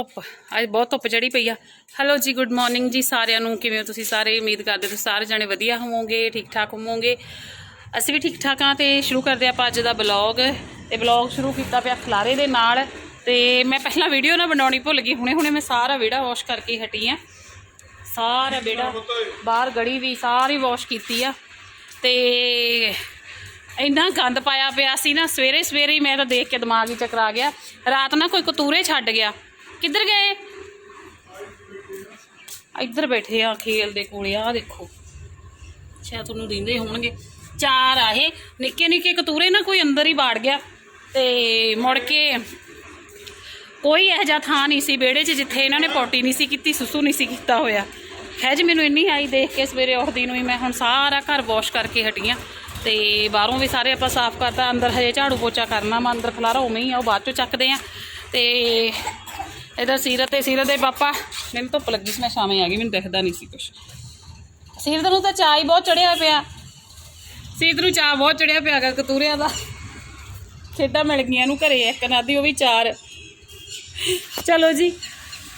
ਧੁੱਪ, ਅੱਜ ਬਹੁਤ ਧੁੱਪ ਚੜੀ ਪਈ ਆ। ਹੈਲੋ ਜੀ ਗੁੱਡ ਮਾਰਨਿੰਗ ਜੀ ਸਾਰਿਆਂ ਨੂੰ, ਕਿਵੇਂ ਹੋ ਤੁਸੀਂ ਸਾਰੇ? ਉਮੀਦ ਕਰਦੇ ਤੁਸੀਂ ਸਾਰੇ ਜਣੇ ਵਧੀਆ ਹੋਵੋਗੇ ਠੀਕ ਠਾਕ ਹੋਵੋਗੇ। ਅਸੀਂ ਵੀ ਠੀਕ ਠਾਕ ਆ ਤੇ ਸ਼ੁਰੂ ਕਰਦੇ ਆਪਾਂ ਅੱਜ ਦਾ ਬਲੌਗ ਤੇ ਬਲੌਗ ਸ਼ੁਰੂ ਕੀਤਾ ਪਿਆ ਖਲਾਰੇ ਦੇ ਨਾਲ। ਤੇ ਮੈਂ ਪਹਿਲਾਂ ਵੀਡੀਓ ਨਾ ਬਣਾਉਣੀ ਭੁੱਲ ਗਈ ਹੁਣੇ ਹੁਣੇ ਮੈਂ ਸਾਰਾ ਵਿਹੜਾ ਵਾਸ਼ ਕਰਕੇ ਹਟੀ ਆ ਸਾਰਾ ਵਿਹੜਾ ਬਾਹਰ ਗੜੀ ਵੀ, ਸਾਰੀ ਵਾਸ਼ ਕੀਤੀ ਆ। ਤੇ ਇੰਨਾ ਗੰਦ ਪਾਇਆ ਪਿਆ ਸੀ ਨਾ ਸਵੇਰੇ ਸਵੇਰੇ ਹੀ ਮੈਂ ਤਾਂ ਦੇਖ ਕੇ ਦਿਮਾਗ ਹੀ ਚੱਕਰਾ ਗਿਆ। ਰਾਤ ਨਾ ਕੋਈ ਕਤੂਰੇ ਛੱਡ ਗਿਆ। ਕਿੱਧਰ ਗਏ? ਇੱਧਰ ਬੈਠੇ ਆ ਖੇਲ ਦੇ ਕੋਲੇ ਆ ਦੇਖੋ। ਅੱਛਾ, ਤੁਹਾਨੂੰ ਦਿੰਦੇ ਹੋਣਗੇ। ਚਾਰ ਆ ਇਹ। ਨਿੱਕੇ ਨਿੱਕੇ ਕਤੂਰੇ ਨਾ ਕੋਈ ਅੰਦਰ ਹੀ ਬਾੜ ਗਿਆ। ਤੇ ਮੁੜ ਕੇ ਕੋਈ ਇਹ ਜਿਹਾ ਥਾਂ ਨਹੀਂ ਸੀ ਵਿਹੜੇ 'ਚ ਜਿੱਥੇ ਇਹਨਾਂ ਨੇ ਪੋਟੀ ਨਹੀਂ ਸੀ ਕੀਤੀ, ਸੁਸੂ ਨਹੀਂ ਸੀ ਕੀਤਾ ਹੋਇਆ। ਹੈ ਜੀ, ਮੈਨੂੰ ਇੰਨੀ ਆਈ ਦੇਖ ਕੇ ਸਵੇਰੇ ਉੱਠਦੀ ਨੂੰ ਹੀ ਮੈਂ ਹੁਣ ਸਾਰਾ ਘਰ ਵਾਸ਼ ਕਰਕੇ ਹਟੀ ਆਂ। ਤੇ ਬਾਹਰੋਂ ਵੀ ਸਾਰੇ ਆਪਾਂ ਸਾਫ਼ ਕਰਤਾ, ਅੰਦਰ ਹਜੇ ਝਾੜੂ ਪੋਚਾ ਕਰਨਾ ਮੈਂ ਅੰਦਰ ਖਲਾਰਾ ਉਵੇਂ ਹੀ ਆ, ਉਹ ਬਾਅਦ ਚੋਂ ਚੱਕਦੇ ਆ। ਤੇ ਇਧਰ ਸੀਰਤ ਤੇ ਸੀਰਤ ਦੇ ਪਾਪਾ। ਮੈਨੂੰ ਧੁੱਪ ਲੱਗੀ ਸੀ, ਮੈਂ ਸ਼ਾਮੇ ਆ ਗਈ, ਮੈਨੂੰ ਦਿਖਦਾ ਨਹੀਂ ਸੀ ਕੁਛ। ਸੀਰਤ ਨੂੰ ਤਾਂ ਚਾਹ ਹੀ ਬਹੁਤ ਚੜਿਆ ਪਿਆ। ਸੀਰਤ ਨੂੰ ਚਾਹ ਬਹੁਤ ਚੜਿਆ ਪਿਆ ਗਾ ਕਤੂਰਿਆਂ ਦਾ। ਖੇਡਾਂ ਮਿਲ ਗਈਆਂ ਨੂੰ ਘਰੇ, ਇੱਕ ਨਾਦੀ, ਉਹ ਵੀ ਚਾਰ। ਚਲੋ ਜੀ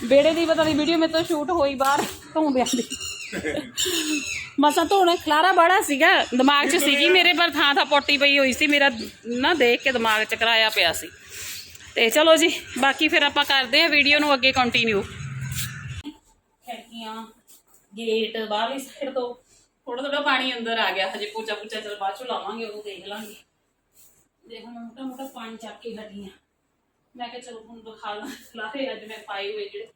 ਬੇੜੇ ਦੀ ਪਤਾ ਨਹੀਂ ਵੀਡੀਓ ਮੇਰੇ ਤੋਂ ਸ਼ੂਟ ਹੋਈ ਬਾਹਰ, ਧੋਂਦਿਆਂ ਦੀ। ਮਸਾਂ ਧੋਣਾ, ਖਲਾਰਾ ਬੜਾ ਸੀਗਾ। ਦਿਮਾਗ 'ਚ ਸੀਗੀ ਮੇਰੇ, ਪਰ ਥਾਂ ਥਾਂ ਪੋਟੀ ਪਈ ਹੋਈ ਸੀ। ਮੇਰਾ ਨਾ ਦੇਖ ਕੇ ਦਿਮਾਗ 'ਚ ਕਰਾਇਆ ਪਿਆ ਸੀ। ਤੇ ਚਲੋ ਜੀ, ਬਾਕੀ ਫਿਰ ਆਪਾਂ ਕਰਦੇ ਆ ਵੀਡੀਓ ਨੂੰ ਅੱਗੇ ਕੰਟੀਨਿਊ ਖਿੜਕੀਆਂ ਗੇਟ ਬਾਹਰਲੀ ਸਾਈਡ ਤੋਂ ਥੋੜਾ ਥੋੜਾ ਪਾਣੀ ਅੰਦਰ ਆ ਗਿਆ, ਹਜੇ ਪੋਚਾ ਪੋਚਾ ਚਲ ਬਾਅਦ ਚੋਂ ਲਾਵਾਂਗੇ ਉਦੋਂ ਦੇਖ ਲਾਂਗੇ। ਦੇਖ ਮੈਂ ਮੋਟਾ ਮੋਟਾ ਪਾਣੀ ਚੱਕ ਕੇ ਹਟੀ ਮੈਂ ਕਿਹਾ ਚਲੋ ਹੁਣ ਦਿਖਾ ਲਾਂ ਖਲਾਰੇ ਅੱਜ ਮੈਂ ਪਾਏ ਹੋਏ ਜਿਹੜੇ।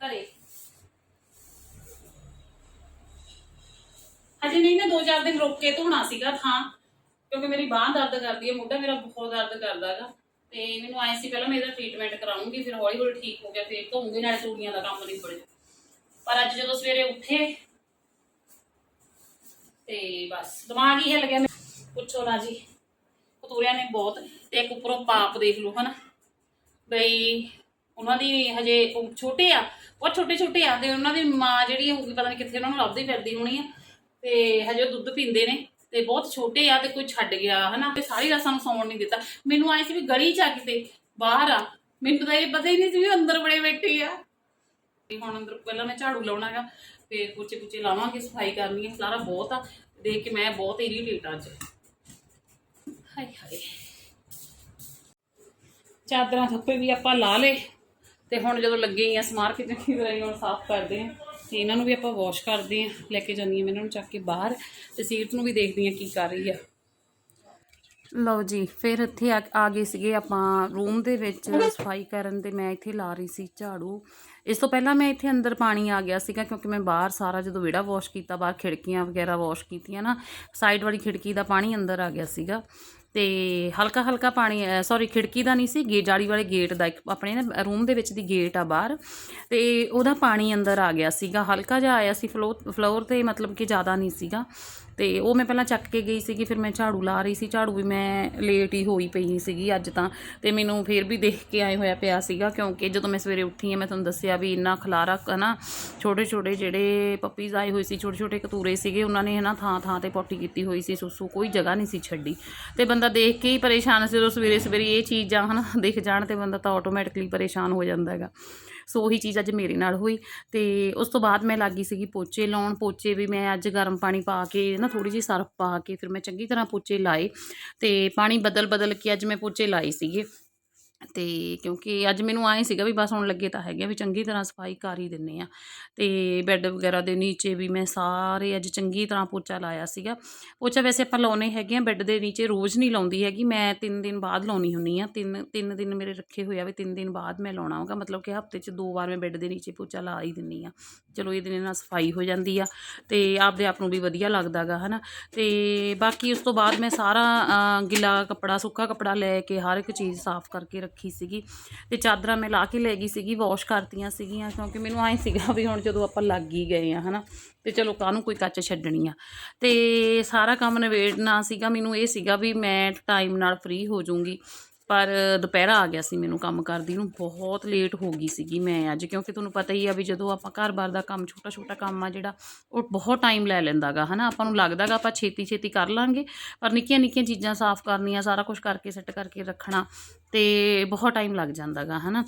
ਘਰੇ। ਅਜੇ ਨਹੀਂ ਨਾ ਦੋ ਚਾਰ ਦਿਨ ਰੁਕ ਕੇ ਧੋਣਾ ਸੀਗਾ ਥਾਂ। ਕਿਉਂਕਿ ਮੇਰੀ ਬਾਹ ਦਰਦ ਕਰਦੀ ਹੈ ਮੋਢਾ ਮੇਰਾ ਬਹੁਤ ਦਰਦ ਕਰਦਾ ਹੈਗਾ। ਤੇ ਮੈਨੂੰ ਆਏ ਸੀ ਪਹਿਲਾਂ ਮੈਂ ਇਹਦਾ ਟ੍ਰੀਟਮੈਂਟ ਕਰਾਉਂਗੀ ਫਿਰ ਹੌਲੀ ਹੌਲੀ ਠੀਕ ਹੋ ਗਿਆ, ਫਿਰ ਧੋਉਂਗੀ ਨਾਲੇ ਚੂੜੀਆਂ ਦਾ ਕੰਮ ਨਿਬੜ ਜਾ ਪਰ ਅੱਜ ਜਦੋਂ ਸਵੇਰੇ ਉੱਠੇ, ਤੇ ਬਸ ਦਿਮਾਗ ਹੀ ਹਿੱਲ ਗਿਆ ਮੇਰਾ। ਪੁੱਛੋ ਨਾ ਜੀ, ਕਤੂਰਿਆਂ ਨੇ ਬਹੁਤ, ਤੇ ਇੱਕ ਉੱਪਰੋਂ ਪਾਪ ਦੇਖ ਲਓ, ਹਨਾ। ਬਈ ਉਹਨਾਂ ਦੀ ਹਜੇ ਉਹ ਛੋਟੇ ਆ, ਬਹੁਤ ਛੋਟੇ ਛੋਟੇ ਆ, ਤੇ ਉਹਨਾਂ ਦੀ ਮਾਂ ਜਿਹੜੀ ਹੋਊਗੀ, ਪਤਾ ਨਹੀਂ ਕਿੱਥੇ ਉਹਨਾਂ ਨੂੰ ਲੱਭਦੀ ਫਿਰਦੀ ਹੋਣੀ ਆ। ਤੇ ਹਜੇ ਉਹ ਦੁੱਧ ਪੀਂਦੇ ਨੇ। ਤੇ ਬਹੁਤ ਛੋਟੇ ਆ ਤੇ ਕੋਈ ਛੱਡ ਗਿਆ, ਹਨਾ? ਤੇ ਸਾਰੀ ਰਾਤ ਸਾਨੂੰ ਸੌਣ ਨਹੀਂ ਦਿੱਤਾ। ਮੈਨੂੰ ਆਏ ਸੀ ਵੀ ਗਲੀ ਚ ਆ ਕਿਤੇ, ਬਾਹਰ ਆ। ਮੈਨੂੰ ਤਾਂ ਇਹ ਪਤਾ ਹੀ ਨਹੀਂ ਸੀ ਵੀ ਅੰਦਰ ਬੜੇ ਬੈਠੇ ਆ। ਹੁਣ ਅੰਦਰ ਪਹਿਲਾਂ ਮੈਂ ਝਾੜੂ ਲਾਉਣਾਗਾ ਫਿਰ ਪੁੱਛੇ ਕੁਚੇ ਲਾਵਾਂਗੇ, ਸਫ਼ਾਈ ਕਰਨੀ ਹੈ ਸਾਰਾ ਬਹੁਤ ਆ। ਦੇਖ ਕੇ ਮੈਂ ਬਹੁਤ ਇਰੀਟੇਟ ਆ ਅੱਜ। ਹਾਏ ਹਾਏ। ਚਾਦਰਾਂ ਥੱਪੇ ਵੀ ਆਪਾਂ ਲਾ ਲੇ ਤੇ ਹੁਣ ਜਦੋਂ ਲੱਗੇ ਆ ਸਮਾਰ ਕੇ ਚੰਗੀ ਤਰ੍ਹਾਂ ਹੁਣ ਸਾਫ਼ ਕਰਦੇ ਆ। ਤੇ ਇਹਨਾਂ ਨੂੰ ਵੀ ਆਪਾਂ ਵਾਸ਼ ਕਰਦੇ ਆ ਲੈ ਕੇ ਜਾਂਦੀ ਆ ਮੈਂ ਇਹਨਾਂ ਨੂੰ ਚੱਕ ਕੇ ਬਾਹਰ ਤੇ ਸੀਰਤ ਨੂੰ ਵੀ ਦੇਖਦੀ ਆ ਕੀ ਕਰ ਰਹੀ ਆ। ਲਓ ਜੀ, ਫਿਰ ਇੱਥੇ ਆ ਆ ਗਏ ਸੀਗੇ ਆਪਾਂ ਰੂਮ ਦੇ ਵਿੱਚ ਸਫ਼ਾਈ ਕਰਨ ਤੇ ਮੈਂ ਇੱਥੇ ਲਾ ਰਹੀ ਸੀ ਝਾੜੂ। ਇਸ ਤੋਂ ਪਹਿਲਾਂ ਮੈਂ ਇੱਥੇ ਅੰਦਰ ਪਾਣੀ ਆ ਗਿਆ ਸੀਗਾ ਕਿਉਂਕਿ ਮੈਂ ਬਾਹਰ ਸਾਰਾ ਜਦੋਂ ਵਿਹੜਾ ਵਾਸ਼ ਕੀਤਾ, ਬਾਹਰ ਖਿੜਕੀਆਂ ਵਗੈਰਾ ਵਾਸ਼ ਕੀਤੀਆਂ ਨਾ ਸਾਈਡ ਵਾਲੀ ਖਿੜਕੀ ਦਾ ਪਾਣੀ ਅੰਦਰ ਆ ਗਿਆ ਸੀਗਾ। ਤੇ ਹਲਕਾ ਹਲਕਾ ਪਾਣੀ ਸੌਰੀ ਖਿੜਕੀ ਦਾ ਨਹੀਂ ਸੀ, ਗੇ, ਜਾਲੀ ਵਾਲੇ ਗੇਟ ਦਾ ਇੱਕ ਆਪਣੇ ਨਾ ਰੂਮ ਦੇ ਵਿੱਚ ਦੀ ਗੇਟ ਆ ਬਾਹਰ, ਤੇ ਉਹਦਾ ਪਾਣੀ ਅੰਦਰ ਆ ਗਿਆ ਸੀਗਾ। ਹਲਕਾ ਜਿਹਾ ਆਇਆ ਸੀ ਫਲੋ ਫਲੋਰ ਤੇ ਮਤਲਬ ਕਿ ਜ਼ਿਆਦਾ ਨਹੀਂ ਸੀਗਾ। ਤੇ ਉਹ ਮੈਂ ਪਹਿਲਾਂ ਚੱਕ ਕੇ ਗਈ ਸੀਗੀ, ਫਿਰ ਮੈਂ ਝਾੜੂ ਲਾ ਰਹੀ ਸੀ। ਝਾੜੂ ਵੀ ਮੈਂ ਲੇਟ ਹੀ ਹੋਈ ਪਈ ਸੀਗੀ ਅੱਜ ਤਾਂ। ਤੇ ਮੈਨੂੰ ਫਿਰ ਵੀ ਦੇਖ ਕੇ ਆਏ ਹੋਇਆ ਪਿਆ ਸੀਗਾ, ਕਿਉਂਕਿ ਜਦੋਂ ਮੈਂ ਸਵੇਰੇ ਉੱਠੀ ਆ, ਮੈਂ ਤੁਹਾਨੂੰ ਦੱਸਿਆ ਵੀ ਇੰਨਾ ਖਲਾਰਾ ਹਨਾ ਛੋਟੇ ਛੋਟੇ ਜਿਹੜੇ ਪੱਪੀਜ਼ ਆਏ ਹੋਏ ਸੀ ਛੋਟੇ ਛੋਟੇ ਕਤੂਰੇ ਸੀਗੇ, ਉਹਨਾਂ ਨੇ ਹਨਾ ਥਾਂ ਥਾਂ ਤੇ ਪੋਟੀ ਕੀਤੀ ਹੋਈ ਸੀ, ਸੁਸੂ ਕੋਈ ਜਗ੍ਹਾ ਨਹੀਂ ਸੀ ਛੱਡੀ। ਤੇ ਬੰਦਾ ਦੇਖ ਕੇ ਹੀ ਪਰੇਸ਼ਾਨ ਸੀ, ਜਦੋਂ ਸਵੇਰੇ ਸਵੇਰੇ ਇਹ ਚੀਜ਼ਾਂ ਹਨਾ, ਦਿਖ ਜਾਣ ਤੇ ਬੰਦਾ ਤਾਂ ਆਟੋਮੈਟਿਕਲੀ ਪਰੇਸ਼ਾਨ ਹੋ ਜਾਂਦਾ ਹੈਗਾ। ਸੋ ਉਹੀ ਚੀਜ਼ ਅੱਜ ਮੇਰੇ ਨਾਲ ਹੋਈ ਤੇ ਉਸ ਤੋਂ ਬਾਅਦ ਮੈਂ ਲੱਗੀ ਸੀਗੀ ਪੋਚੇ ਲਾਉਣ। ਪੋਚੇ ਵੀ ਮੈਂ ਅੱਜ ਗਰਮ ਪਾਣੀ ਪਾ ਕੇ, ਨਾ ਥੋੜੀ ਜਿਹੀ ਸਰਫ ਪਾ ਕੇ ਫਿਰ ਮੈਂ ਚੰਗੀ ਤਰ੍ਹਾਂ ਪੋਚੇ ਲਾਏ ਤੇ ਪਾਣੀ ਬਦਲ ਬਦਲ ਕੇ ਅੱਜ ਮੈਂ ਪੋਚੇ ਲਾਏ ਸੀਗੇ। ਅਤੇ ਕਿਉਂਕਿ ਅੱਜ ਮੈਨੂੰ ਐਂ ਸੀਗਾ ਵੀ ਬਸ ਹੁਣ ਲੱਗੇ ਤਾਂ ਹੈਗੇ ਆ ਵੀ ਚੰਗੀ ਤਰ੍ਹਾਂ ਸਫ਼ਾਈ ਕਰ ਹੀ ਦਿੰਦੇ ਹਾਂ ਅਤੇ ਬੈੱਡ ਵਗੈਰਾ ਦੇ ਨੀਚੇ ਵੀ ਮੈਂ ਸਾਰੇ ਅੱਜ ਚੰਗੀ ਤਰ੍ਹਾਂ ਪੋਚਾ ਲਾਇਆ ਸੀਗਾ। ਪੋਚਾ ਵੈਸੇ ਆਪਾਂ ਲਾਉਣੇ ਹੈਗੇ ਆ ਬੈੱਡ ਦੇ ਨੀਚੇ ਰੋਜ਼ ਨਹੀਂ ਲਾਉਂਦੀ ਹੈਗੀ। ਮੈਂ ਤਿੰਨ ਦਿਨ ਬਾਅਦ ਲਾਉਣੀ ਹੁੰਦੀ ਆ। ਤਿੰਨ ਤਿੰਨ ਦਿਨ ਮੇਰੇ ਰੱਖੇ ਹੋਏ ਆ ਵੀ ਤਿੰਨ ਦਿਨ ਬਾਅਦ ਮੈਂ ਲਾਉਣਾ ਹੋਗਾ। ਮਤਲਬ ਕਿ ਹਫ਼ਤੇ 'ਚ ਦੋ ਵਾਰ ਮੈਂ ਬੈੱਡ ਦੇ ਨੀਚੇ ਪੋਚਾ ਲਾ ਹੀ ਦਿੰਦੀ ਆ। ਚਲੋ ਇਹ ਦਿਨ ਨਾਲ ਸਫ਼ਾਈ ਹੋ ਜਾਂਦੀ ਆ ਅਤੇ ਆਪਦੇ ਆਪ ਨੂੰ ਵੀ ਵਧੀਆ ਲੱਗਦਾਗਾ ਹਨਾ। ਅਤੇ ਬਾਕੀ ਉਸ ਤੋਂ ਬਾਅਦ ਮੈਂ ਸਾਰਾ ਗਿੱਲਾ ਕੱਪੜਾ, ਸੁੱਕਾ ਕੱਪੜਾ ਲੈ ਕੇ ਹਰ ਇੱਕ ਚੀਜ਼ ਸਾਫ਼ ਕਰਕੇ ਰੱਖੀ ਸੀਗੀ ਤੇ ਚਾਦਰਾਂ ਮੈਂ ਲਾ ਕੇ ਲੈ ਗਈ ਸੀਗੀ ਵਾਸ਼ ਕਰਤੀਆਂ ਸੀਗੀਆਂ, ਕਿਉਂਕਿ ਮੈਨੂੰ ਐਂ ਸੀਗਾ ਵੀ ਹੁਣ ਜਦੋਂ ਆਪਾਂ ਲੱਗ ਹੀ ਗਏ ਆ, ਹਨਾ, ਤੇ ਚਲੋ ਕਾਹਨੂੰ ਕੋਈ ਕੱਚ ਛੱਡਣੀ ਆ। ਤੇ ਸਾਰਾ ਕੰਮ ਨਿਬੇੜਨਾ ਸੀਗਾ, ਮੈਨੂੰ ਇਹ ਸੀਗਾ ਵੀ ਮੈਂ ਟਾਈਮ ਨਾਲ ਫ੍ਰੀ ਹੋ ਜਾਊਂਗੀ। ਪਰ ਦੁਪਹਿਰਾ ਆ ਗਿਆ ਸੀ ਮੈਨੂੰ ਕੰਮ ਕਰਦੀ ਨੂੰ, ਬਹੁਤ ਲੇਟ ਹੋ ਗਈ ਸੀਗੀ ਮੈਂ ਅੱਜ, ਕਿਉਂਕਿ ਤੁਹਾਨੂੰ ਪਤਾ ਹੀ ਆ ਵੀ ਜਦੋਂ ਆਪਾਂ ਘਰ-ਬਾਰ ਦਾ ਕੰਮ, ਛੋਟਾ-ਛੋਟਾ ਕੰਮ ਆ ਜਿਹੜਾ, ਉਹ ਬਹੁਤ ਟਾਈਮ ਲੈ ਲੈਂਦਾਗਾ, ਹਨਾ? ਆਪਾਂ ਨੂੰ ਲੱਗਦਾਗਾ ਆਪਾਂ ਛੇਤੀ-ਛੇਤੀ ਕਰ ਲਾਂਗੇ, ਪਰ ਨਿੱਕੀਆਂ-ਨਿੱਕੀਆਂ ਚੀਜ਼ਾਂ ਸਾਫ਼ ਕਰਨੀਆਂ, ਸਾਰਾ ਕੁਝ ਕਰਕੇ ਸੈੱਟ ਕਰਕੇ ਰੱਖਣਾ, ਤੇ ਬਹੁਤ ਟਾਈਮ ਲੱਗ ਜਾਂਦਾਗਾ, ਹਨਾ?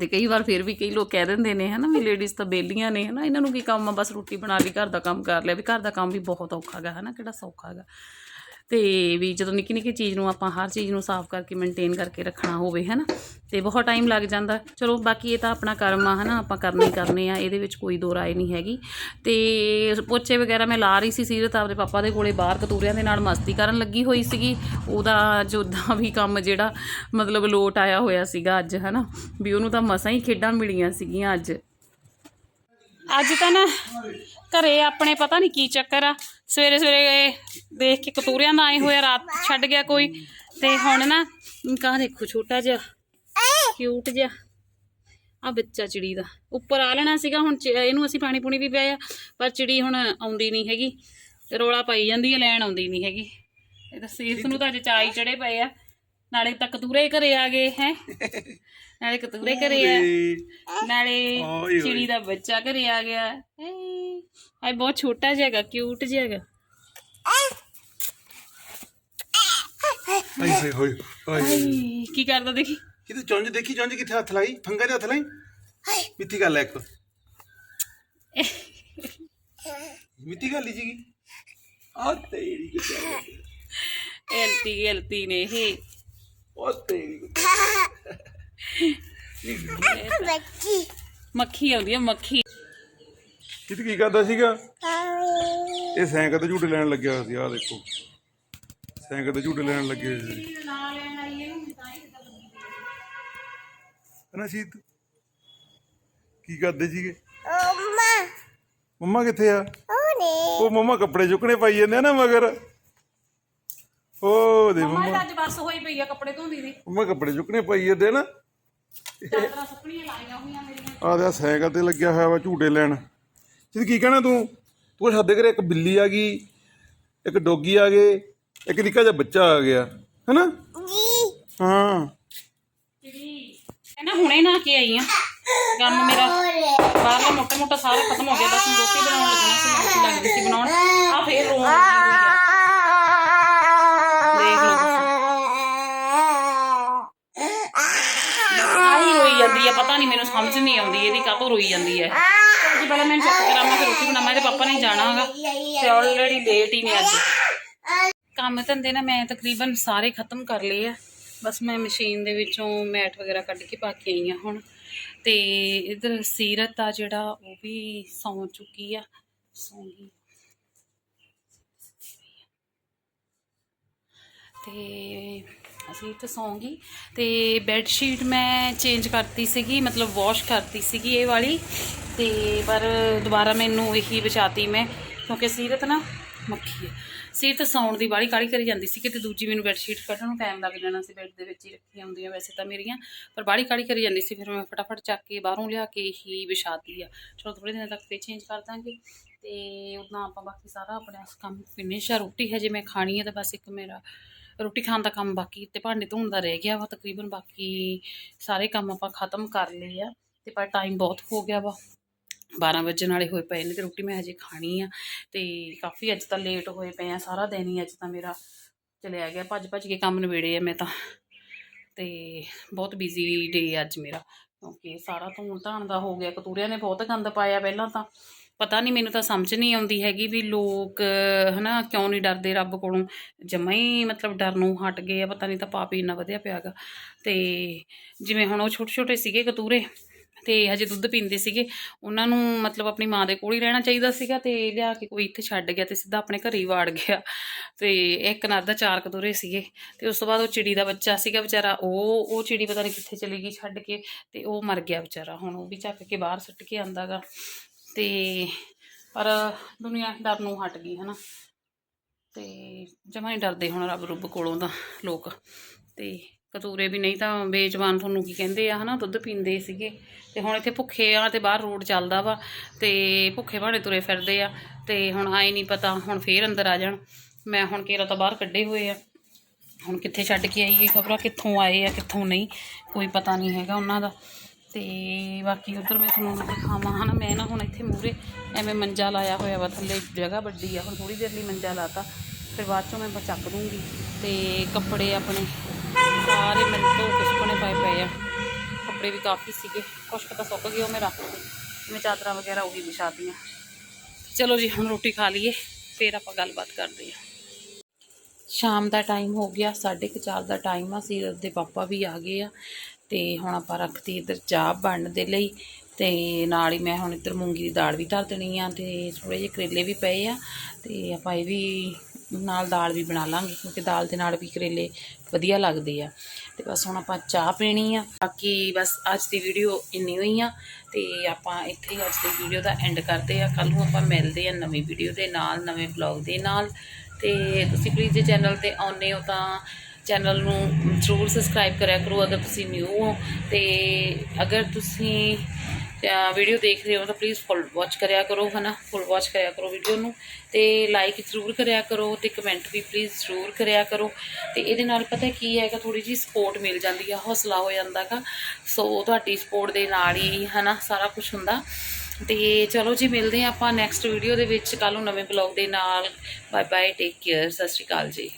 ਤੇ ਕਈ ਵਾਰ ਫਿਰ ਵੀ ਕਈ ਲੋਕ ਕਹਿ ਦਿੰਦੇ ਨੇ, ਹਨਾ, ਵੀ ਲੇਡੀਜ਼ ਤਾਂ ਬੇਲੀਆਂ ਨੇ, ਹਨਾ? ਇਹਨਾਂ ਨੂੰ ਕੀ ਕੰਮ ਆ, ਬਸ ਰੋਟੀ ਬਣਾ ਲਈ, ਘਰ ਦਾ ਕੰਮ ਕਰ ਲਿਆ, ਵੀ ਘਰ ਦਾ ਕੰਮ ਵੀ ਬਹੁਤ ਔਖਾ ਗਾ ਹਨਾ? ਕਿਹੜਾ ਸੌਖਾ ਗਾ ਤੇ ਵੀ ਜਦੋਂ ਨਿੱਕੀ ਨਿੱਕੀ ਚੀਜ਼ ਨੂੰ ਆਪਾਂ ਹਰ ਚੀਜ਼ ਨੂੰ ਸਾਫ਼ ਕਰਕੇ ਮੇਨਟੇਨ ਕਰਕੇ ਰੱਖਣਾ ਹੋਵੇ, ਹਨਾ? ਤੇ ਬਹੁਤ ਟਾਈਮ ਲੱਗ ਜਾਂਦਾ। ਚਲੋ, ਬਾਕੀ ਇਹ ਤਾਂ ਆਪਣਾ ਕਰਮ ਆ, ਹਨਾ? ਆਪਾਂ ਕਰਨੇ ਹੀ ਕਰਨੇ ਆ, ਇਹਦੇ ਵਿੱਚ ਕੋਈ ਦੋ ਰਾਏ ਨਹੀਂ ਹੈਗੀ। ਤੇ ਪੋਚੇ ਵਗੈਰਾ ਮੈਂ ਲਾ ਰਹੀ ਸੀ ਸੀਰਤ ਆਪਦੇ ਪਾਪਾ ਦੇ ਕੋਲੇ ਬਾਹਰ ਕਤੂਰਿਆਂ ਦੇ ਨਾਲ ਮਸਤੀ ਕਰਨ ਲੱਗੀ ਹੋਈ ਸੀਗੀ। ਉਹਦਾ ਜੋਦਾਂ ਵੀ ਕੰਮ ਜਿਹੜਾ ਮਤਲਬ ਲੋਟ ਆਇਆ ਹੋਇਆ ਸੀਗਾ ਅੱਜ, ਹਨਾ? ਵੀ ਉਹਨੂੰ ਤਾਂ ਮਸਾਂ ਹੀ ਖੇਡਾਂ ਮਿਲੀਆਂ ਸੀਗੀਆਂ ਅੱਜ। ਅੱਜ ਤਾਂ ਨਾ ਘਰੇ ਆਪਣੇ ਪਤਾ ਨਹੀਂ ਕੀ ਚੱਕਰ ਆ। ਸਵੇਰੇ ਸਵੇਰੇ ਦੇਖ ਕੇ ਕਤੂਰਿਆਂ ਦਾ ਆਏ ਹੋਇਆ, ਰਾਤ ਛੱਡ ਗਿਆ ਕੋਈ। ਤੇ ਹੁਣ ਨਾ ਕਾ ਦੇਖੋ ਛੋਟਾ ਜਿਹਾ ਕਿਊਟ ਜਿਹਾ ਆ ਬੱਚਾ ਚਿੜੀ ਦਾ। ਉੱਪਰ ਆ ਲੈਣਾ ਸੀਗਾ, ਹੁਣ ਚ- ਇਹਨੂੰ ਅਸੀਂ ਪਾਣੀ ਪੂਣੀ ਵੀ ਪਿਆ ਪਰ ਚਿੜੀ ਹੁਣ ਆਉਂਦੀ ਨਹੀਂ ਹੈਗੀ। ਰੋਲਾ ਪਾਈ ਜਾਂਦੀ ਹੈ, ਲੈਣ ਆਉਂਦੀ ਨਹੀਂ ਹੈਗੀ। ਇਹ ਤਾਂ ਸੀਰਤ ਨੂੰ ਤਾਂ ਅੱਜ ਚਾਈ ਚੜੇ ਪਏ ਆ। ਨਾਲੇ ਤਾਂ ਕਤੂਰੇ ਘਰੇ ਆ ਗਏ ਹੈ। ਨਾਲੇ ਕਤੂਰੇ ਘਰੇ ਆ। ਨਾਲੇ ਓਏ ਚਿੜੀ ਦਾ ਬੱਚਾ ਘਰੇ ਆ ਗਿਆ। ਆਏ ਬਹੁਤ ਛੋਟਾ ਜਿਹਾ ਹੈਗਾ ਕਿਊਟ ਜਿਹਾ ਹੈਗਾ। ਹਾਏ ਹਾਏ ਹੋਏ। ਹਾਏ ਆਈ, ਕੀ ਕਰਦਾ ਦੇਖੀ? ਕਿਤੇ ਚੁੰਝ ਦੇਖੀ ਚੁੰਝ ਕਿੱਥੇ ਹੱਥ ਲਾਈ? ਫੰਗਾ ਦੇ ਹੱਥ ਲਾਈ? ਮਿੱਤੀ ਗੱਲ ਹੈ ਇੱਕ। ਮਿੱਤੀ ਗੱਲ ਹੀ ਸੀਗੀ। ਆ ਤੇਰੀ ਕਿਤੇ ਐਲਤੀ ਐਲਤੀ ਨੇ ਇਹ। ਉਹ ਤੇਰੀ ਮੱਖੀ। ਆਉਂਦੀ ਹੈ ਮੱਖੀ। ਕਿਤੇ ਕੀ ਕਰਦਾ ਸੀਗਾ? ਇਹ ਸਾਈਕਲ ਤੇ ਝੂਟੇ ਲੈਣ ਲੱਗਿਆ ਹੋਇਆ ਸੀ ਆਹ ਦੇਖੋ। ਸਾਈਕਲ ਤੇ ਝੂਟੇ ਲੈਣ ਲੱਗੇ ਹੋਏ ਸੀ। ਹਨਾ ਸੀਤ? ਕੀ ਕਰਦੇ ਸੀਗੇ? ਮੰਮਾ। ਕਿੱਥੇ ਆ? ਉਹ ਮੰਮਾ ਕੱਪੜੇ ਚੁੱਕਣੇ ਪਾਈ ਜਾਂਦੇ ਆ ਨਾ ਮਗਰ। ਉਹ ਦੇ ਮੰਮਾ ਮੰਮਾ। ਤਾਂ ਅੱਜ ਬਸ ਹੋਈ ਪਈ ਆ ਕੱਪੜੇ ਧੋਂਦੀ ਦੀ। ਮੰਮਾ ਕੱਪੜੇ ਚੁੱਕਣੇ ਪਾਈ ਜਾਂਦੇ ਆ ਨਾ ਚਾਦਰਾਂ ਸੁੱਕਣੀਆਂ ਲਾਈਆਂ ਹੋਈਆਂ ਮੇਰੀਆਂ। ਆ ਦੇ ਸਾਈਕਲ ਤੇ ਲੱਗਿਆ ਹੋਇਆ ਵਾ ਝੂਟੇ ਲੈਣ। ਸਿੱਧ ਕੀ ਕਹਿਣਾ ਤੂੰ? ਤੂੰ ਸਾਡੇ ਘਰੇ ਇੱਕ ਬਿੱਲੀ ਆ ਗਈ ਇੱਕ ਡੋਗੀ ਆ ਗਏ ਇੱਕ ਨਿੱਕਾ ਜਿਹਾ ਬੱਚਾ ਆ ਗਿਆ ਹੈਨਾ? ਹਾਂ। ਨਾ ਹੁਣੇ ਨਾ ਕੇ ਆਈ ਆ। ਕੰਮ ਮੇਰਾ ਬਾਹਰਲਾ ਮੋਟਾ ਮੋਟਾ ਸਾਰਾ ਖਤਮ ਹੋ ਗਿਆ ਬਸ ਹੁਣ ਰੋਟੀ ਬਣਾਉਣ ਆਉਂਦੀ ਰੋਈ ਜਾਂਦੀ ਹੈ। ਜੀ ਪਹਿਲਾਂ ਮੈਂ ਚੁੱਪ ਕਰਾਵਾਂ ਫਿਰ ਰੋਟੀ ਬਣਾਵਾਂ, ਇਹਦੇ ਪਾਪਾ ਨੇ ਜਾਣਾ ਹੈਗਾ। ਤੇ ਆਲਰੇਡੀ ਲੇਟ ਹੀ ਨੇ ਅੱਜ। ਕੰਮ ਧੰਦੇ ਨਾ ਮੈਂ ਤਕਰੀਬਨ ਸਾਰੇ ਖਤਮ ਕਰ ਲਏ ਆ। ਬਸ ਮੈਂ ਮਸ਼ੀਨ ਦੇ ਵਿੱਚੋਂ ਮੈਟ ਵਗੈਰਾ ਕੱਢ ਕੇ ਪਾ ਕੇ ਆਈ ਆ ਹੁਣ। ਤੇ ਇਧਰ ਸੀਰਤ ਆ ਜਿਹੜਾ, ਉਹ ਵੀ ਸੌਂ ਚੁੱਕੀ ਆ। ਸੌਂ ਗਈ। ਤੇ ਅਸੀਂ ਤਾਂ ਸੌਂਗੀ ਤੇ ਬੈੱਡ ਸ਼ੀਟ ਮੈਂ ਚੇਂਜ ਕਰਤੀ ਸੀਗੀ, ਮਤਲਬ ਵਾਸ਼ ਕਰਤੀ ਸੀਗੀ ਇਹ ਵਾਲੀ ਤੇ ਪਰ ਦੁਬਾਰਾ ਮੈਨੂੰ ਇਹੀ ਵਿਛਾਤੀ ਮੈਂ, ਕਿਉਂਕਿ ਸੀਰਤ ਨਾ ਮੱਖੀ ਹੈ। ਸੀਰਤ ਸੌਣ ਦੀ ਬਾੜੀ ਕਾਲੀ ਕਰੀ ਜਾਂਦੀ ਸੀ ਕਿਤੇ ਦੂਜੀ ਮੈਨੂੰ ਬੈੱਡ ਸ਼ੀਟ ਕੱਢਣ ਨੂੰ ਟਾਈਮ ਲੱਗ ਜਾਣਾ ਸੀ ਬੈੱਡ ਦੇ ਵਿੱਚ ਹੀ ਰੱਖੀਆਂ ਹੁੰਦੀਆਂ ਵੈਸੇ ਤਾਂ ਮੇਰੀਆਂ, ਪਰ ਬਾੜੀ ਕਾਲੀ ਕਰੀ ਜਾਂਦੀ ਸੀ, ਫਿਰ ਮੈਂ ਫਟਾਫਟ ਚੱਕ ਕੇ ਬਾਹਰੋਂ ਲਿਆ ਕੇ ਹੀ ਵਿਛਾਤੀ ਆ। ਚਲੋ ਥੋੜੇ ਦਿਨਾਂ ਤੱਕ ਫੇਰ ਚੇਂਜ ਕਰ ਦਾਂਗੇ ਤੇ ਉਦਾਂ ਆਪਾਂ ਬਾਕੀ ਸਾਰਾ ਆਪਣੇ ਕੰਮ ਫਿਨਿਸ਼ ਆ, ਰੋਟੀ ਹਜੇ ਮੈਂ ਖਾਣੀ ਹੈ ਤਾਂ ਬਸ ਇੱਕ ਮੇਰਾ ਰੋਟੀ ਖਾਣ ਦਾ ਕੰਮ ਬਾਕੀ ਤੇ ਭਾਂਡੇ ਧੋਣ ਦਾ ਰਹਿ ਗਿਆ ਵਾ, ਤਕਰੀਬਨ ਬਾਕੀ ਸਾਰੇ ਕੰਮ ਆਪਾਂ ਖਤਮ ਕਰ ਲਏ ਆ ਤੇ ਪਰ ਟਾਈਮ ਬਹੁਤ ਹੋ ਗਿਆ ਵਾ। 12 ਵਜੇ ਵਾਲੇ ਹੋਏ ਪਏ ਨੇ ਤੇ ਰੋਟੀ ਮੈਂ ਹਜੇ ਖਾਣੀ ਆ ਤੇ ਕਾਫੀ ਅੱਜ ਤਾਂ ਲੇਟ ਹੋਏ ਪਏ ਆ, ਸਾਰਾ ਦਿਨ ਹੀ ਅੱਜ ਤਾਂ ਮੇਰਾ ਚਲਿਆ ਗਿਆ, ਭੱਜ ਭੱਜ ਕੇ ਕੰਮ ਨਵੇੜੇ ਆ ਮੈਂ ਤਾਂ। ਤੇ ਬਹੁਤ ਬਿਜ਼ੀ ਡੇ ਅੱਜ ਮੇਰਾ, ਕਿਉਂਕਿ ਸਾਰਾ ਧੂਣ ਧਾਣ ਦਾ ਹੋ ਗਿਆ, ਕਤੂਰਿਆਂ ਨੇ ਬਹੁਤ ਗੰਦ ਪਾਇਆ ਪਹਿਲਾਂ ਤਾਂ। ਪਤਾ ਨਹੀਂ ਮੈਨੂੰ ਤਾਂ ਸਮਝ ਨਹੀਂ ਆਉਂਦੀ ਹੈਗੀ ਵੀ ਲੋਕ, ਹਨਾ, ਕਿਉਂ ਨਹੀਂ ਡਰਦੇ ਰੱਬ ਕੋਲੋਂ। ਜਮਾਂ ਹੀ ਮਤਲਬ ਡਰ ਨੂੰ ਹਟ ਗਏ ਆ, ਪਤਾ ਨਹੀਂ ਤਾਂ ਪਾਪ ਹੀ ਇੰਨਾ ਵਧਿਆ ਪਿਆਗਾ ਤੇ ਜਿਵੇਂ ਹੁਣ ਉਹ ਛੋਟੇ ਛੋਟੇ ਸੀਗੇ ਕਤੂਰੇ, ਤੇ ਹਜੇ ਦੁੱਧ ਪੀਂਦੇ ਸੀਗੇ, ਉਹਨਾਂ ਨੂੰ ਮਤਲਬ ਆਪਣੀ ਮਾਂ ਦੇ ਕੋਲ ਹੀ ਰਹਿਣਾ ਚਾਹੀਦਾ ਸੀਗਾ ਤੇ ਲਿਆ ਕੇ ਕੋਈ ਇੱਥੇ ਛੱਡ ਗਿਆ ਤੇ ਸਿੱਧਾ ਆਪਣੇ ਘਰੇ ਹੀ ਵਾੜ ਗਿਆ। ਤੇ ਇੱਕ ਨਰ ਦਾ ਚਾਰ ਕਤੂਰੇ ਸੀਗੇ, ਤੇ ਉਸ ਤੋਂ ਬਾਅਦ ਉਹ ਚਿੜੀ ਦਾ ਬੱਚਾ ਸੀਗਾ ਵਿਚਾਰਾ, ਉਹ ਉਹ ਚਿੜੀ ਪਤਾ ਨਹੀਂ ਕਿੱਥੇ ਚਲੀ ਗਈ ਛੱਡ ਕੇ, ਤੇ ਉਹ ਮਰ ਗਿਆ ਵਿਚਾਰਾ। ਹੁਣ ਉਹ ਵੀ ਚੱਕ ਕੇ ਬਾਹਰ ਸੁੱਟ ਕੇ ਆਂਦਾਗਾ ਤੇ ਪਰ ਦੁਨੀਆ ਡਰ ਨੂੰ ਹਟ ਗਈ, ਹਨਾ। ਤੇ ਜਮਾਂ ਹੀ ਡਰਦੇ ਹੁਣ ਰੱਬ ਰੁੱਬ ਕੋਲੋਂ ਤਾਂ ਲੋਕ। ਤੇ ਕਤੂਰੇ ਵੀ ਨਹੀਂ ਤਾਂ ਬੇਜਵਾਨ ਤੁਹਾਨੂੰ ਕੀ ਕਹਿੰਦੇ ਆ, ਹਨਾ, ਦੁੱਧ ਪੀਂਦੇ ਸੀਗੇ। ਤੇ ਹੁਣ ਇੱਥੇ ਭੁੱਖੇ ਆ ਤੇ ਬਾਹਰ ਰੋਡ ਚੱਲਦਾ ਵਾ ਤੇ ਭੁੱਖੇ ਭਾਣੇ ਤੁਰੇ ਫਿਰਦੇ ਆ। ਤੇ ਹੁਣ ਆਏ ਨਹੀਂ ਪਤਾ, ਹੁਣ ਫੇਰ ਅੰਦਰ ਆ ਜਾਣ। ਮੈਂ ਹੁਣ ਕੇਰਾ ਤਾਂ ਬਾਹਰ ਕੱਢੇ ਹੋਏ ਆ। ਹੁਣ ਕਿੱਥੇ ਛੱਡ ਕੇ ਆਈਏ, ਖਬਰਾਂ ਕਿੱਥੋਂ ਆਏ ਆ, ਕਿੱਥੋਂ ਨਹੀਂ, ਕੋਈ ਪਤਾ ਨਹੀਂ ਹੈਗਾ ਉਹਨਾਂ ਦਾ। ਤੇ ਬਾਕੀ ਉਧਰ ਮੈਂ ਤੁਹਾਨੂੰ ਦਿਖਾਵਾਂ, ਹਨਾ, ਮੈਂ ਨਾ ਹੁਣ ਇੱਥੇ ਮੂਰੇ ਐਵੇਂ ਮੰਜਾ ਲਾਇਆ ਹੋਇਆ ਵਾ, ਥੱਲੇ ਜਗ੍ਹਾ ਵੱਡੀ ਆ, ਹੁਣ ਥੋੜੀ ਦੇਰ ਲਈ ਮੰਜਾ ਲਾਤਾ, ਫਿਰ ਬਾਅਦ ਚੋਂ ਮੈਂ ਚੱਕ ਦੂੰਗੀ ਤੇ ਕੱਪੜੇ ਆਪਣੇ, ਸਾਰੇ ਮੇਰੇ ਤੋਂ ਕੇ ਸੁੱਕਣੇ ਪਏ ਪਏ ਆ, ਕੱਪੜੇ ਵੀ ਕਾਫੀ ਸੀਗੇ, ਕੁਛ ਪਤਾ ਸੁੱਕ ਗਏ ਉਹ ਮੈਂ ਰੱਖ ਦਿੱਤੇ ਮੈਂ ਚਾਦਰਾਂ ਵਗੈਰਾ ਉਹ ਵੀ ਵਿਛਾਤੀਆਂ। ਚਲੋ ਜੀ, ਹੁਣ ਰੋਟੀ ਖਾ ਲਈਏ, ਫਿਰ ਆਪਾਂ ਗੱਲਬਾਤ ਕਰਦੇ ਹਾਂ। ਸ਼ਾਮ ਦਾ ਟਾਈਮ ਹੋ ਗਿਆ 4:30 ਦਾ ਟਾਈਮ ਆ ਸੀਰਤ ਦੇ ਪਾਪਾ ਵੀ ਆ ਗਏ ਆ ਤੇ ਹੁਣ ਆਪਾਂ ਰੱਖਤੀ ਇੱਧਰ ਚਾਹ ਬਣਨ ਦੇ ਲਈ ਤੇ ਨਾਲ ਹੀ ਮੈਂ ਹੁਣ ਇੱਧਰ ਮੂੰਗੀ ਦੀ ਦਾਲ ਵੀ ਧਰ ਦੇਣੀ ਆ ਤੇ ਥੋੜੇ ਜਿਹੇ ਕਰੇਲੇ ਵੀ ਪਏ ਆ ਤੇ ਆਪਾਂ ਇਹ ਵੀ ਨਾਲ ਦਾਲ ਵੀ ਬਣਾ ਲਾਂਗੇ ਕਿਉਂਕਿ ਦਾਲ ਦੇ ਨਾਲ ਵੀ ਕਰੇਲੇ ਵਧੀਆ ਲੱਗਦੇ ਆ। ਤੇ ਬਸ ਹੁਣ ਆਪਾਂ ਚਾਹ ਪੀਣੀ ਆ ਬਾਕੀ ਬਸ ਅੱਜ ਦੀ ਵੀਡੀਓ ਇੰਨੀ ਹੋਈ ਆ ਤੇ ਆਪਾਂ ਇੱਥੇ ਹੀ ਅੱਜ ਦੀ ਵੀਡੀਓ ਦਾ ਐਂਡ ਕਰਦੇ ਆ। ਕੱਲ ਨੂੰ ਆਪਾਂ ਮਿਲਦੇ ਆ ਨਵੀਂ ਵੀਡੀਓ ਦੇ ਨਾਲ, ਨਵੇਂ ਵਲੌਗ ਦੇ ਨਾਲ ਤੇ ਤੁਸੀਂ ਪਲੀਜ਼ ਜੇ ਚੈਨਲ ਤੇ ਆਉਂਦੇ ਹੋ ਤਾਂ ਚੈਨਲ ਨੂੰ ਜ਼ਰੂਰ ਸਬਸਕ੍ਰਾਈਬ ਕਰਿਆ ਕਰੋ ਅਗਰ ਤੁਸੀਂ ਨਿਊ ਹੋ ਤੇ ਅਗਰ ਤੁਸੀਂ ਵੀਡੀਓ ਦੇਖ ਰਹੇ ਹੋ ਤਾਂ ਪਲੀਜ਼ ਫੁੱਲ ਵਾਚ ਕਰਿਆ ਕਰੋ, ਹਨਾ? ਫੁੱਲ ਵਾਚ ਕਰਿਆ ਕਰੋ ਵੀਡੀਓ ਨੂੰ ਤੇ ਲਾਈਕ ਜ਼ਰੂਰ ਕਰਿਆ ਕਰੋ ਤੇ ਕਮੈਂਟ ਵੀ ਪਲੀਜ਼ ਜ਼ਰੂਰ ਕਰਿਆ ਕਰੋ ਤੇ ਇਹਦੇ ਨਾਲ ਪਤਾ ਕੀ ਹੈਗਾ ਥੋੜੀ ਜੀ ਸਪੋਰਟ ਮਿਲ ਜਾਂਦੀ ਆ, ਹੌਸਲਾ ਹੋ ਜਾਂਦਾਗਾ ਸੋ ਤੁਹਾਡੀ ਸਪੋਰਟ ਦੇ ਨਾਲ ਹੀ, ਹਨਾ, ਸਾਰਾ ਕੁਝ ਹੁੰਦਾ। ਤੇ ਚਲੋ ਜੀ, ਮਿਲਦੇ ਹਾਂ ਆਪਾਂ ਨੈਕਸਟ ਵੀਡੀਓ ਦੇ ਵਿੱਚ। ਕੱਲ ਨੂੰ ਨਵੇਂ ਬਲੌਗ ਦੇ ਨਾਲ। ਬਾਏ ਬਾਏ ਟੇਕ ਕੇਅਰ ਸਤਿ ਸ਼੍ਰੀ ਅਕਾਲ ਜੀ।